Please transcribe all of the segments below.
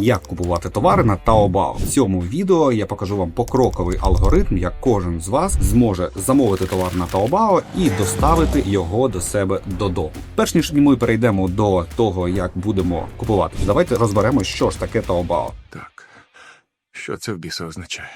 Як купувати товари на Taobao. В цьому відео я покажу вам покроковий алгоритм, як кожен з вас зможе замовити товар на Taobao і доставити його до себе додому. Перш ніж ми перейдемо до того, як будемо купувати, давайте розберемо, що ж таке Taobao. Так. Що це в біса означає?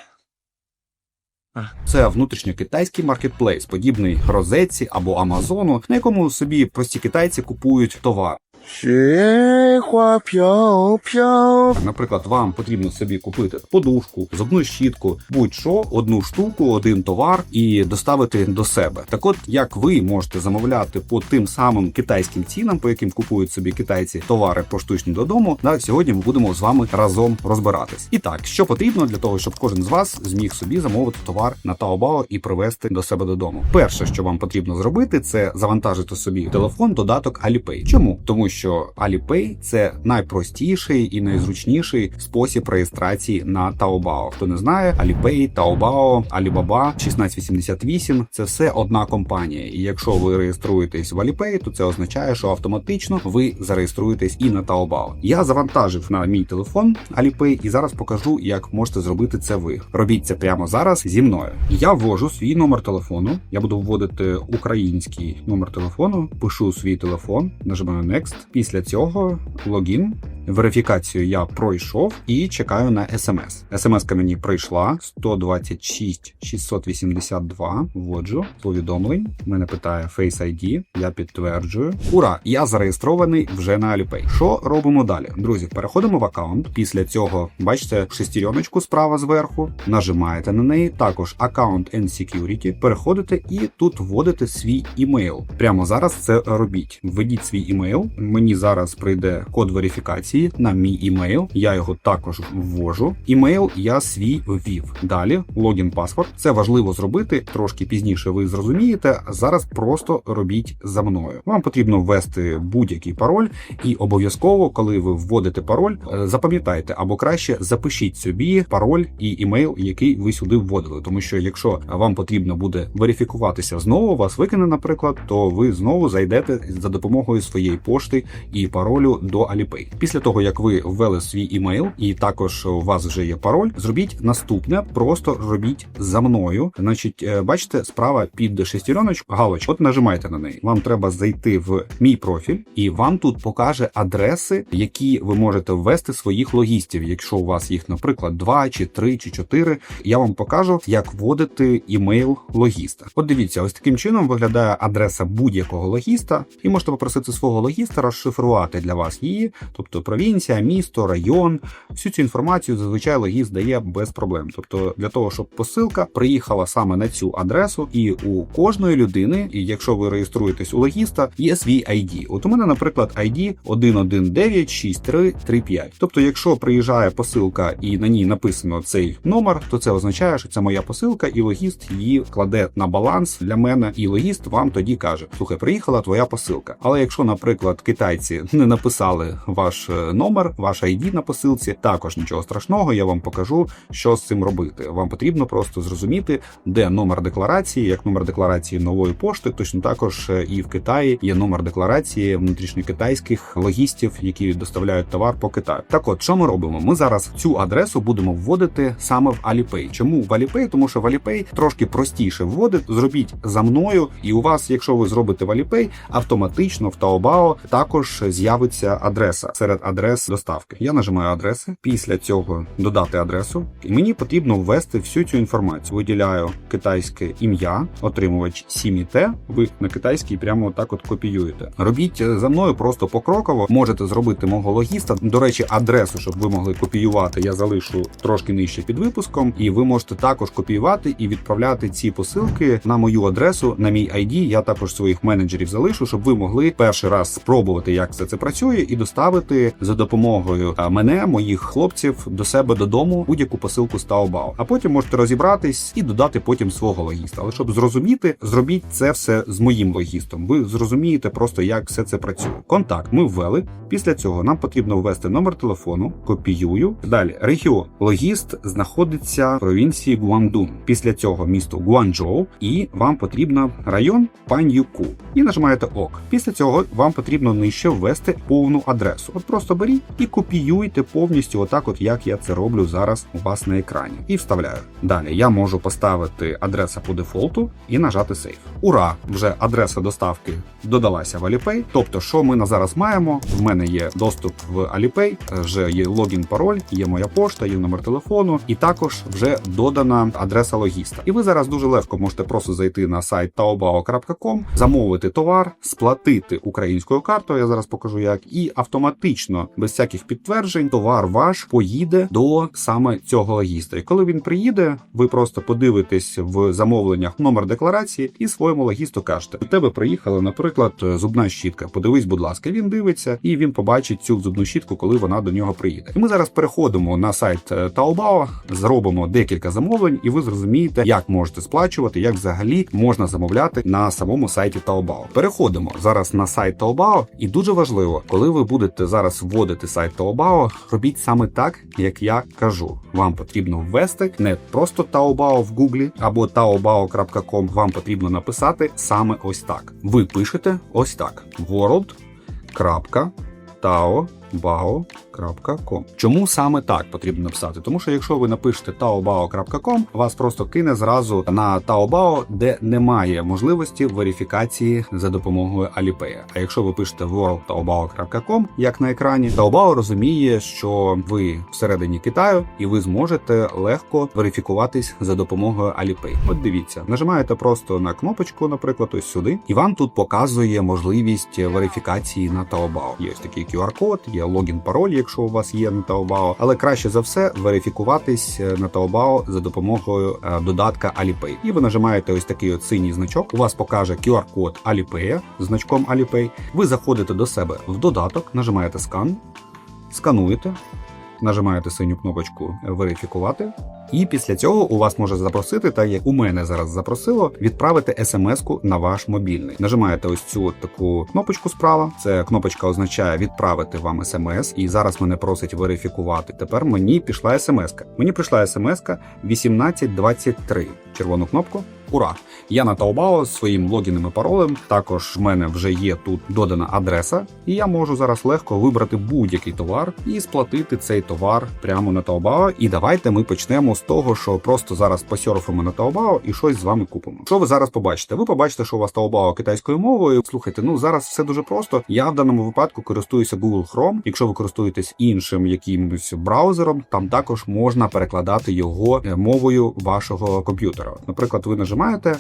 Це внутрішньокитайський маркетплейс, подібний розетці або Амазону, на якому собі прості китайці купують товар. Ще п'яв п'яв. Наприклад, вам потрібно собі купити подушку, зубну щітку, будь-що, одну штуку, один товар і доставити до себе. Так, от як ви можете замовляти по тим самим китайським цінам, по яким купують собі китайці товари поштучні додому, на сьогодні ми будемо з вами разом розбиратись. І так, що потрібно для того, щоб кожен з вас зміг собі замовити товар на Taobao і привезти до себе додому. Перше, що вам потрібно зробити, це завантажити собі телефон, додаток Alipay. Чому тому? Що Alipay – це найпростіший і найзручніший спосіб реєстрації на Taobao. Хто не знає, Alipay, Taobao, Alibaba, 1688 – це все одна компанія. І якщо ви реєструєтесь в Alipay, то це означає, що автоматично ви зареєструєтесь і на Taobao. Я завантажив на мій телефон Alipay і зараз покажу, як можете зробити це ви. Робіть це прямо зараз зі мною. Я ввожу свій номер телефону. Я буду вводити український номер телефону, пишу свій телефон, нажимаю Next. Після цього логін. Верифікацію я пройшов і чекаю на смс. смс мені прийшла 126 682. Вводжу повідомлень. Мене питає Face ID, Я підтверджую. Ура! Я зареєстрований вже на Alipay. Що робимо далі? Друзі, переходимо в аккаунт. Після цього бачите шестереночку справа зверху. Нажимаєте на неї. Також аккаунт and Security. Переходите і тут вводите свій імейл. Прямо зараз це робіть. Введіть свій імейл. Мені зараз прийде код верифікації на мій імейл. Я його також ввожу. Імейл я свій ввів. Далі логін паспорт. Це важливо зробити трошки пізніше. Ви зрозумієте. Зараз просто робіть за мною. Вам потрібно ввести будь-який пароль, і обов'язково, коли ви вводите пароль, е, запам'ятайте або краще запишіть собі пароль і імейл, який ви сюди вводили. Тому що якщо вам потрібно буде верифікуватися знову, вас викине, наприклад, то ви знову зайдете за допомогою своєї пошти і паролю до Alipay. Після того як ви ввели свій імейл, і також у вас вже є пароль, зробіть наступне: просто робіть за мною. Значить, е, бачите, справа під шестереночку галочку. От нажимайте на неї. Вам треба зайти в мій профіль, і вам тут покаже адреси, які ви можете ввести своїх логістів. Якщо у вас їх, наприклад, два чи три чи чотири, я вам покажу, як вводити імейл логіста. От дивіться, ось таким чином виглядає адреса будь-якого логіста, і можете попросити свого логіста розшифрувати для вас її, тобто провінція, місто, район. Всю цю інформацію зазвичай логіст дає без проблем. Тобто, для того, щоб посилка приїхала саме на цю адресу, і у кожної людини, і якщо ви реєструєтесь у логіста, є свій ID. От у мене, наприклад, ID 1196335. Тобто, якщо приїжджає посилка і на ній написано цей номер, то це означає, що це моя посилка, і логіст її кладе на баланс для мене, і логіст вам тоді каже: слухай, приїхала твоя посилка. Але якщо, наприклад, китайці не написали ваш е, номер, ваш ID на посилці, також нічого страшного, я вам покажу, що з цим робити. Вам потрібно просто зрозуміти, де номер декларації, як номер декларації нової пошти, точно також е, і в Китаї є номер декларації внутрішньокитайських логістів, які доставляють товар по Китаю. Так от, що ми робимо? Ми зараз цю адресу будемо вводити саме в Alipay. Чому в Alipay? Тому що в Alipay трошки простіше вводити. Зробіть за мною, і у вас, якщо ви зробите в Alipay, автоматично в Taobao також з'явиться адреса серед адрес доставки. Я нажимаю адреси. Після цього додати адресу, і мені потрібно ввести всю цю інформацію. Виділяю китайське ім'я, отримувач сіміте. Ви на китайській прямо так от копіюєте. Робіть е, за мною просто покроково. Можете зробити мого логіста. До речі, адресу, щоб ви могли копіювати, я залишу трошки нижче під випуском, і ви можете також копіювати і відправляти ці посилки на мою адресу, на мій ID. Я також своїх менеджерів залишу, щоб ви могли перший раз спробувати, як все це працює, і доставити за допомогою мене, моїх хлопців до себе додому будь-яку посилку з Taobao. А потім можете розібратись і додати потім свого логіста. Але щоб зрозуміти, зробіть це все з моїм логістом. Ви зрозумієте просто, як все це працює. Контакт ми ввели. Після цього нам потрібно ввести номер телефону, копіюю. Далі регіон. Логіст знаходиться в провінції Гуандун. Після цього місто Гуанчжоу, і вам потрібно район Пан'юку. І нажимаєте ок. Після цього вам потрібно нижче ввести повну адресу. От просто просто беріть і копіюйте повністю, отак, от як я це роблю зараз у вас на екрані, і вставляю. Далі я можу поставити адреса по дефолту і нажати сейф. Ура! Вже адреса доставки додалася в Alipay. Тобто, що ми на зараз маємо? В мене є доступ в Alipay, вже є логін, пароль, є моя пошта, є номер телефону, і також вже додана адреса логіста. І ви зараз дуже легко можете просто зайти на сайт taobao.com, замовити товар, сплатити українською картою. Я зараз покажу як, і автоматично, без всяких підтверджень, товар ваш поїде до саме цього логіста. І коли він приїде, ви просто подивитесь в замовленнях номер декларації і своєму логісту кажете: у тебе приїхала, наприклад, зубна щітка. Подивись, будь ласка, він дивиться і він побачить цю зубну щітку, коли вона до нього приїде. І ми зараз переходимо на сайт е, Taobao, зробимо декілька замовлень, і ви зрозумієте, як можете сплачувати, як взагалі можна замовляти на самому сайті Taobao. Переходимо зараз на сайт Taobao, і дуже важливо, коли ви будете зараз вводити сайт Taobao, робіть саме так, як я кажу. Вам потрібно ввести не просто Taobao в Google або taobao.com, Вам потрібно написати саме ось так. Ви пишете ось так: world.taobao.com. Чому саме так потрібно написати? Тому що якщо ви напишете taobao.com, вас просто кине зразу на Taobao, де немає можливості верифікації за допомогою Alipay. А якщо ви пишете world.taobao.com, як на екрані, Taobao розуміє, що ви всередині Китаю, і ви зможете легко верифікуватись за допомогою Alipay. От дивіться, нажимаєте просто на кнопочку, наприклад, ось сюди, і вам тут показує можливість верифікації на Taobao. Є ось такий QR-код, є логін, пароль, якщо у вас є на Taobao, але краще за все верифікуватись е, на Taobao за допомогою е, додатка Alipay. І ви нажимаєте ось такий от синій значок. У вас покаже QR-код Alipay значком Alipay. Ви заходите до себе в додаток, нажимаєте скан, скануєте. Нажимаєте синю кнопочку верифікувати, і після цього у вас може запросити, так як у мене зараз запросило, відправити смс-ку на ваш мобільний. Нажимаєте ось цю таку кнопочку справа. Це кнопочка означає відправити вам смс. І зараз мене просить верифікувати. Тепер мені пішла смс-ка. Мені прийшла смс-ка 1823. Червону кнопку. Ура! Я на Taobao з своїм логіном і паролем. Також в мене вже є тут додана адреса, і я можу зараз легко вибрати будь-який товар і сплатити цей товар прямо на Taobao. І давайте ми почнемо з того, що просто зараз посьорфимо на Taobao і щось з вами купимо. Що ви зараз побачите? Ви побачите, що у вас Taobao китайською мовою. Слухайте, ну зараз все дуже просто. Я в даному випадку користуюся Google Chrome. Якщо ви користуєтесь іншим якимось браузером, там також можна перекладати його е, мовою вашого комп'ютера. Наприклад, ви нажимаєте е,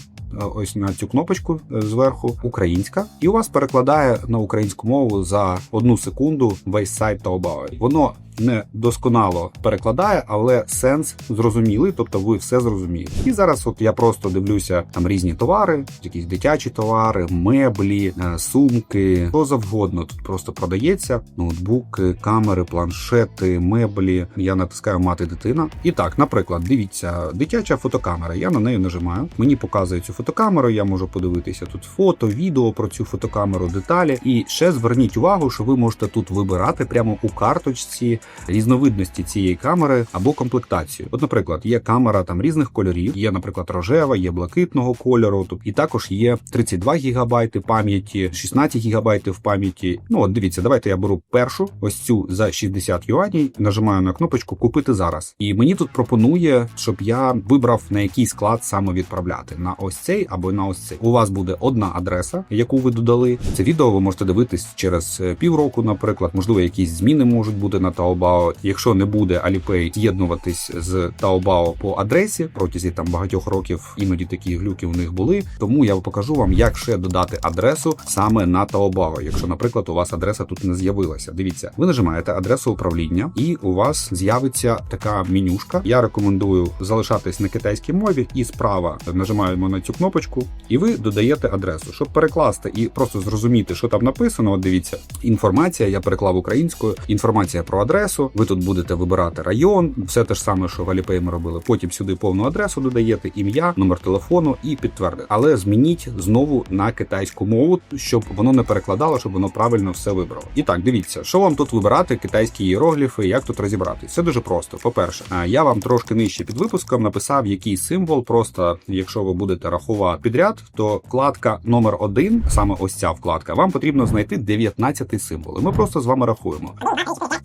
ось на цю кнопочку е, зверху українська, і у вас перекладає на українську мову за одну секунду весь сайт Taobao. Воно не досконало перекладає, але сенс зрозумілий, тобто ви все зрозумієте. І зараз, от я просто дивлюся там різні товари, якісь дитячі товари, меблі, е, сумки, що завгодно. Тут просто продається ноутбуки, камери, планшети, меблі. Я натискаю мати дитина. І так, наприклад, дивіться, дитяча фотокамера. Я на неї нажимаю. Мені показує цю фотокамеру. Я можу подивитися тут фото, відео про цю фотокамеру, деталі. І ще зверніть увагу, що ви можете тут вибирати прямо у карточці різновидності цієї камери або комплектацію. От, наприклад, є камера там різних кольорів, є, наприклад, рожева, є блакитного кольору. І також є 32 гігабайти пам'яті, 16 гігабайти в пам'яті. Ну от дивіться, давайте я беру першу, ось цю за 60 юанів, нажимаю на кнопочку Купити зараз. І мені тут пропонує, щоб я вибрав на який склад саме відправляти на ось цей або на ось цей. У вас буде одна адреса, яку ви додали. Це відео ви можете дивитись через е, півроку, наприклад, можливо, якісь зміни можуть бути на Taobao. Якщо не буде Alipay з'єднуватись з Taobao по адресі протязі там багатьох років, іноді такі глюки у них були. Тому я покажу вам, як ще додати адресу саме на Taobao. Якщо, наприклад, у вас адреса тут не з'явилася. Дивіться, ви нажимаєте адресу управління, і у вас з'явиться така менюшка. Я рекомендую залишатись на китайській мові, і справа нажимаємо на цю кнопочку, і ви додаєте адресу, щоб перекласти і просто зрозуміти, що там написано. От дивіться, інформація я переклав українською. Інформація про адресу. Адресу. Ви тут будете вибирати район, все те ж саме, що в Alipay ми робили. Потім сюди повну адресу додаєте, ім'я, номер телефону і підтвердите. Але змініть знову на китайську мову, щоб воно не перекладало, щоб воно правильно все вибрало. І так, дивіться, що вам тут вибирати, китайські іерогліфи, як тут розібрати. Все дуже просто. По-перше, я вам трошки нижче під випуском написав, який символ. Просто якщо ви будете рахувати підряд, то вкладка номер один, саме ось ця вкладка, вам потрібно знайти 19 символ. Ми просто з вами рахуємо.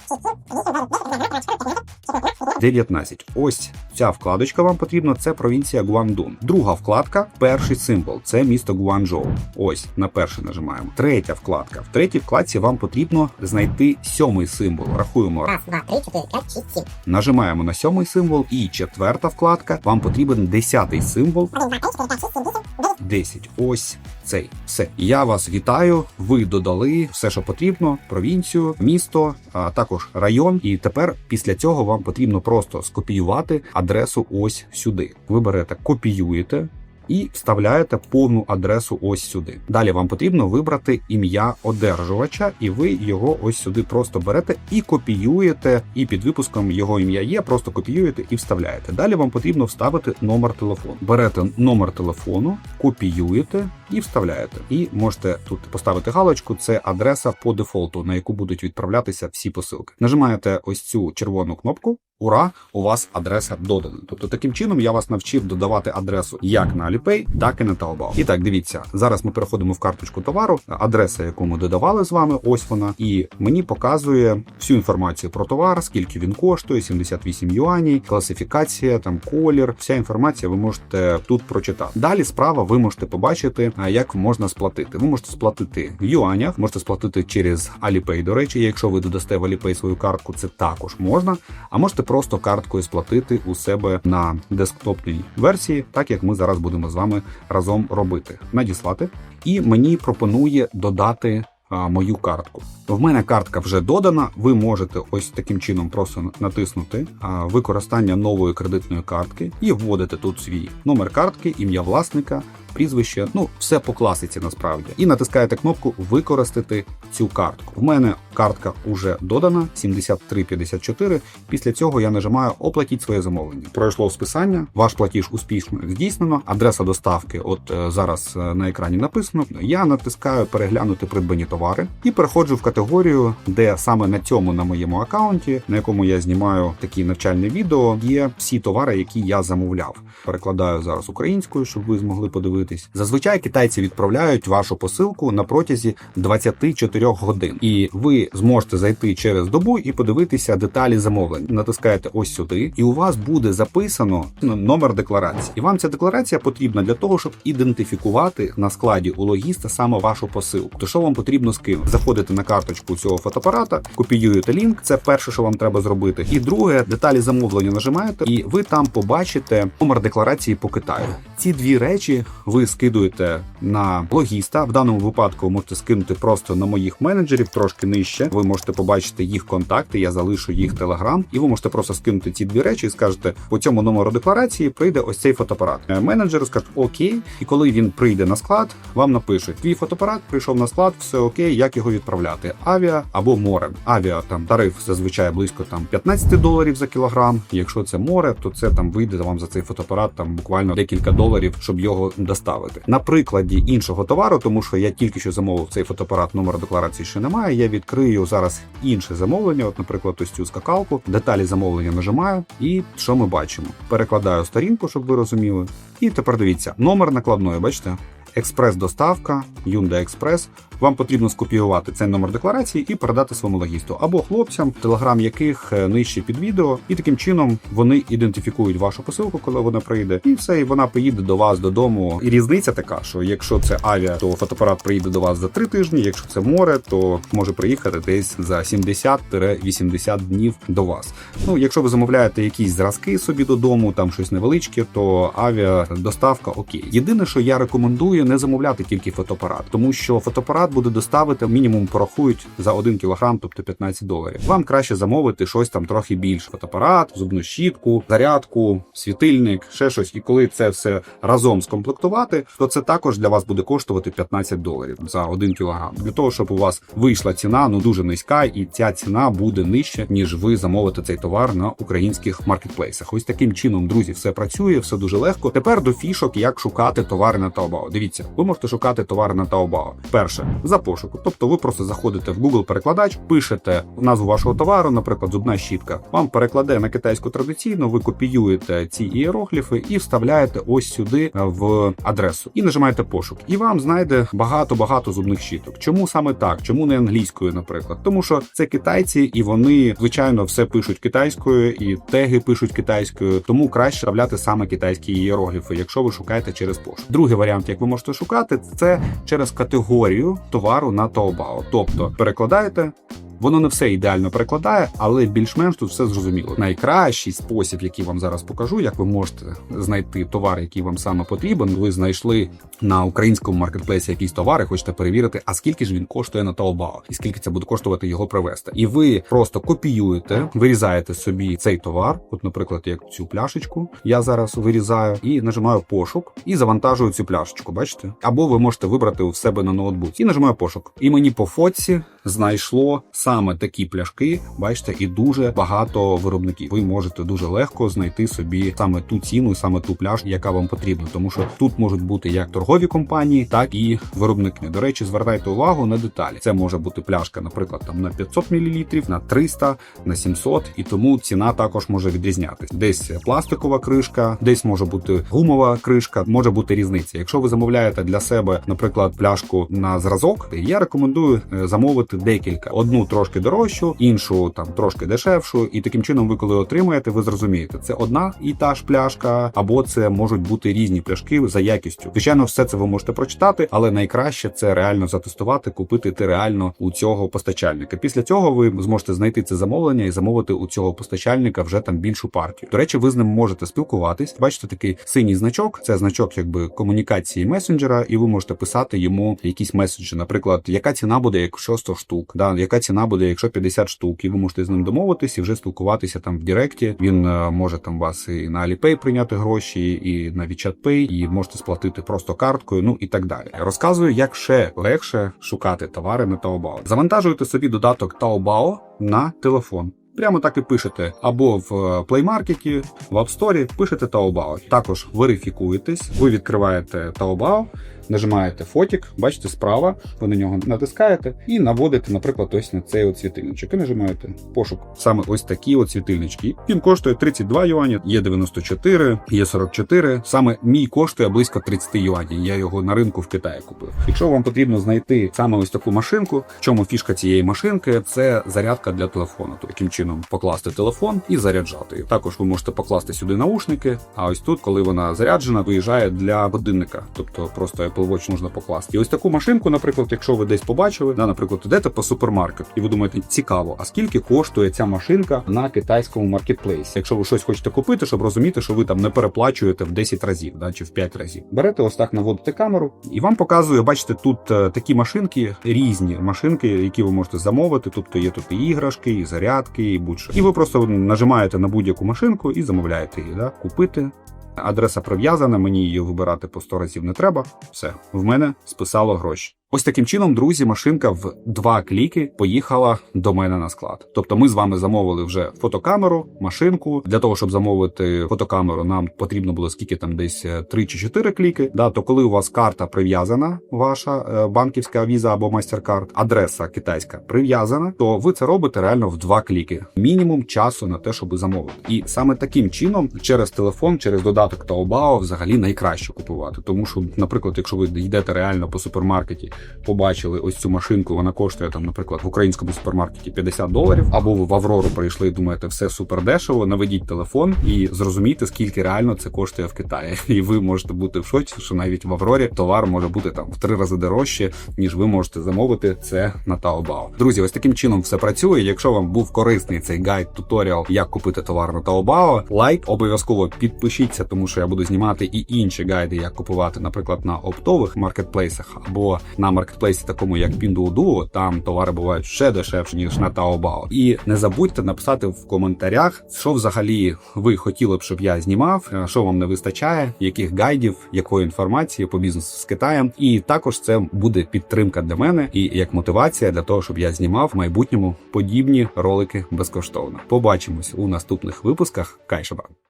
普通、20代で、20代で、20代で、20、19. Ось ця вкладочка вам потрібна. Це провінція Гуандун. Друга вкладка перший символ. Це місто Гуанчжоу. Ось на перший нажимаємо. Третя вкладка. В третій вкладці вам потрібно знайти сьомий символ. Рахуємо. Раз, два, три, чотири, п'ять, шість, сім. Нажимаємо на сьомий символ. І четверта вкладка. Вам потрібен десятий символ. Один, два, три, чотири, п'ять, шість, сім, вісім, дев'ять. 10. Ось цей. Все. Я вас вітаю. Ви додали все, що потрібно: провінцію, місто, а також район. І тепер після цього вам потрібно просто скопіювати адресу ось сюди. Ви берете, копіюєте. І вставляєте повну адресу ось сюди. Далі вам потрібно вибрати ім'я одержувача, і ви його ось сюди просто берете і копіюєте. І під випуском його ім'я є, просто копіюєте і вставляєте. Далі вам потрібно вставити номер телефону. Берете номер телефону, копіюєте і вставляєте. І можете тут поставити галочку. Це адреса по дефолту, на яку будуть відправлятися всі посилки. Нажимаєте ось цю червону кнопку. Ура! У вас адреса додана. Тобто таким чином я вас навчив додавати адресу як на Alipay, так і на Taobao. І так, дивіться, зараз ми переходимо в карточку товару, адреса, яку ми додавали з вами, ось вона, і мені показує всю інформацію про товар, скільки він коштує, 78 юаней, класифікація, там колір. Вся інформація ви можете тут прочитати. Далі справа ви можете побачити, як можна сплатити. Ви можете сплатити в юанях, можете сплатити через Alipay, До речі, якщо ви додасте в Alipay свою картку, це також можна. А можете просто карткою сплатити у себе на десктопній версії, так як ми зараз будемо з вами разом робити. Надіслати. І мені пропонує додати. Мою картку. В мене картка вже додана. Ви можете ось таким чином просто натиснути використання нової кредитної картки і вводите тут свій номер картки, ім'я власника, прізвище. Ну, все по класиці насправді. І натискаєте кнопку Використати цю картку. В мене картка вже додана 7354. Після цього я нажимаю Оплатіть своє замовлення. Пройшло списання, ваш платіж успішно здійснено. Адреса доставки, от е, зараз е, на екрані написано. Я натискаю переглянути придбані товари і переходжу в категорію, де саме на цьому на моєму аккаунті, на якому я знімаю такі навчальні відео, є всі товари, які я замовляв. Перекладаю зараз українською, щоб ви змогли подивитись. Зазвичай китайці відправляють вашу посилку на протязі 24 годин, і ви зможете зайти через добу і подивитися деталі замовлень. Натискаєте ось сюди, і у вас буде записано номер декларації. І вам ця декларація потрібна для того, щоб ідентифікувати на складі у логіста саме вашу посилку. То що вам потрібно скинути? Заходите на карточку цього фотоапарата, копіюєте лінк. Це перше, що вам треба зробити. І друге, деталі замовлення нажимаєте, і ви там побачите номер декларації по Китаю. Ці дві речі ви скидуєте на логіста. В даному випадку можете скинути просто на моїх менеджерів трошки нижче. Ви можете побачити їх контакти. Я залишу їх телеграм, і ви можете просто скинути ці дві речі і скажете по цьому номеру декларації прийде ось цей фотоапарат. Е, Менеджер скаже окей, і коли він прийде на склад, вам напишуть: твій фотоапарат прийшов на склад, все окей, як його відправляти? Авіа або море. Авіа там тариф зазвичай близько там 15 доларів за кілограм. Якщо це море, то це там вийде вам за цей фотоапарат там буквально декілька доларів, щоб його доставити. На прикладі іншого товару, тому що я тільки що замовив цей фотоапарат, номер декларації ще немає. Я відкрию зараз інше замовлення. От, наприклад, ось цю скакалку. Деталі замовлення нажимаю, і що ми бачимо? Перекладаю сторінку, щоб ви розуміли. І тепер дивіться, номер накладної, бачите? Експрес-доставка, Hyundai Express. Вам потрібно скопіювати цей номер декларації і передати своєму логісту або хлопцям, телеграм яких е, нижче під відео, і таким чином вони ідентифікують вашу посилку, коли вона прийде, і все, і вона поїде до вас додому. І різниця така, що якщо це авіа, то фотоапарат приїде до вас за три тижні. Якщо це море, то може приїхати десь за 70-80 днів до вас. Ну, якщо ви замовляєте якісь зразки собі додому, там щось невеличке, то авіа доставка окей. Єдине, що я рекомендую, не замовляти тільки фотоапарат, тому що фотоапарат апарат буде доставити, мінімум порахують за 1 кілограм, тобто 15 доларів. Вам краще замовити щось там трохи більше: фотоапарат, зубну щітку, зарядку, світильник, ще щось. І коли це все разом скомплектувати, то це також для вас буде коштувати 15 доларів за 1 кілограм. Для того, щоб у вас вийшла ціна, ну дуже низька, і ця ціна буде нижче, ніж ви замовите цей товар на українських маркетплейсах. Ось таким чином, друзі, все працює, все дуже легко. Тепер до фішок, як шукати товари на Taobao. Дивіться, ви можете шукати товари на Taobao. Перше за пошуку. Тобто ви просто заходите в Google перекладач, пишете назву вашого товару, наприклад, зубна щітка. Вам перекладе на китайську традиційно, ви копіюєте ці ієрогліфи і вставляєте ось сюди е, в адресу і нажимаєте пошук. І вам знайде багато багато зубних щіток. Чому саме так? Чому не англійською, наприклад? Тому що це китайці, і вони звичайно все пишуть китайською, і теги пишуть китайською. Тому краще вставляти саме китайські ієрогліфи, якщо ви шукаєте через пошук. Другий варіант, як ви можете шукати, це через категорію товару на Taobao. Тобто перекладаєте. Воно не все ідеально перекладає, але більш-менш тут все зрозуміло. Найкращий спосіб, який вам зараз покажу, як ви можете знайти товар, який вам саме потрібен. Ви знайшли на українському маркетплейсі якісь товари, хочете перевірити, а скільки ж він коштує на Taobao, і скільки це буде коштувати його привезти. І ви просто копіюєте, вирізаєте собі цей товар. От, наприклад, як цю пляшечку, я зараз вирізаю і нажимаю пошук і завантажую цю пляшечку. Бачите? Або ви можете вибрати у себе на ноутбуці і нажимаю пошук. І мені по фотці знайшло саме такі пляшки. Бачите, і дуже багато виробників. Ви можете дуже легко знайти собі саме ту ціну, саме ту пляшку, яка вам потрібна, тому що тут можуть бути як торгові компанії, так і виробники. До речі, звертайте увагу на деталі. Це може бути пляшка, наприклад, там на 500 мл, на 300, на 700, і тому ціна також може відрізнятися. Десь пластикова кришка, десь може бути гумова кришка, може бути різниця. Якщо ви замовляєте для себе, наприклад, пляшку на зразок, я рекомендую е, замовити декілька: одну трошки дорожчу, іншу там трошки дешевшу. І таким чином, ви коли отримаєте, ви зрозумієте, це одна і та ж пляшка, або це можуть бути різні пляшки за якістю. Звичайно, все це ви можете прочитати, але найкраще це реально затестувати, купити ти реально у цього постачальника. Після цього ви зможете знайти це замовлення і замовити у цього постачальника вже там більшу партію. До речі, ви з ним можете спілкуватись. Бачите, такий синій значок. Це значок якби комунікації месенджера, і ви можете писати йому якісь меседжі. Наприклад, яка ціна буде, якщо 100 штук, да яка ціна буде, якщо 50 штук, і ви можете з ним домовитись і вже спілкуватися там в Директі. Він е, може там вас і на Alipay прийняти гроші, і на WeChat Pay, і можете сплатити просто карткою, ну і так далі. Розказую, як ще легше шукати товари на Taobao. Завантажуйте собі додаток Taobao на телефон. Прямо так і пишете або в е, Play Market, в App Store, пишете Taobao. Також верифікуєтесь, ви відкриваєте Taobao, нажимаєте фотік, бачите справа, ви на нього натискаєте і наводите, наприклад, ось на цей от світильничок. І нажимаєте пошук. Саме ось такі от світильнички. Він коштує 32 юані, є 94, є 44. Саме мій коштує близько 30 юанів. Я його на ринку в Китаї купив. Якщо вам потрібно знайти саме ось таку машинку, в чому фішка цієї машинки, це зарядка для телефону. То яким чином покласти телефон і заряджати. Також ви можете покласти сюди наушники. А ось тут, коли вона заряджена, виїжджає для годинника. Тобто просто Apple Watch можна покласти. І ось таку машинку, наприклад, якщо ви десь побачили, да, наприклад, йдете по супермаркету, і ви думаєте, цікаво, а скільки коштує ця машинка на китайському маркетплейсі? Якщо ви щось хочете купити, щоб розуміти, що ви там не переплачуєте в 10 разів, да, чи в 5 разів. Берете ось так, наводите камеру, і вам показує, бачите, тут е, такі машинки, різні машинки, які ви можете замовити. Тобто є тут і іграшки, і зарядки, і будь-що. І ви просто нажимаєте на будь-яку машинку і замовляєте її, да, купити. Адреса прив'язана, мені її вибирати по 100 разів не треба. Все, в мене списало гроші. Ось таким чином, друзі, машинка в два кліки поїхала до мене на склад. Тобто, ми з вами замовили вже фотокамеру, машинку. Для того, щоб замовити фотокамеру, нам потрібно було скільки там десь 3 чи 4 кліки. Да, то коли у вас карта прив'язана, ваша е, банківська віза або MasterCard, адреса китайська прив'язана, то ви це робите реально в два кліки. Мінімум часу на те, щоб замовити. І саме таким чином, через телефон, через додаток Taobao взагалі найкраще купувати. Тому що, наприклад, якщо ви йдете реально по супермаркеті побачили ось цю машинку, вона коштує там, наприклад, в українському супермаркеті 50 доларів, або ви в Аврору прийшли і думаєте, все супер дешево. Наведіть телефон і зрозумійте, скільки реально це коштує в Китаї. І ви можете бути в шоці, що навіть в Аврорі товар може бути там в три рази дорожче, ніж ви можете замовити це на Taobao. Друзі, ось таким чином все працює. Якщо вам був корисний цей гайд, туторіал, як купити товар на Taobao, лайк обов'язково підпишіться, тому що я буду знімати і інші гайди, як купувати, наприклад, на оптових маркетплейсах або на на маркетплейсі, такому як Pinduoduo, там товари бувають ще дешевші ніж на Taobao. І не забудьте написати в коментарях, що взагалі ви хотіли б, щоб я знімав, е, що вам не вистачає, яких гайдів, якої інформації по бізнесу з Китаєм. І також це буде підтримка для мене і як мотивація для того, щоб я знімав в майбутньому подібні ролики безкоштовно. Побачимось у наступних випусках. Кайшаба!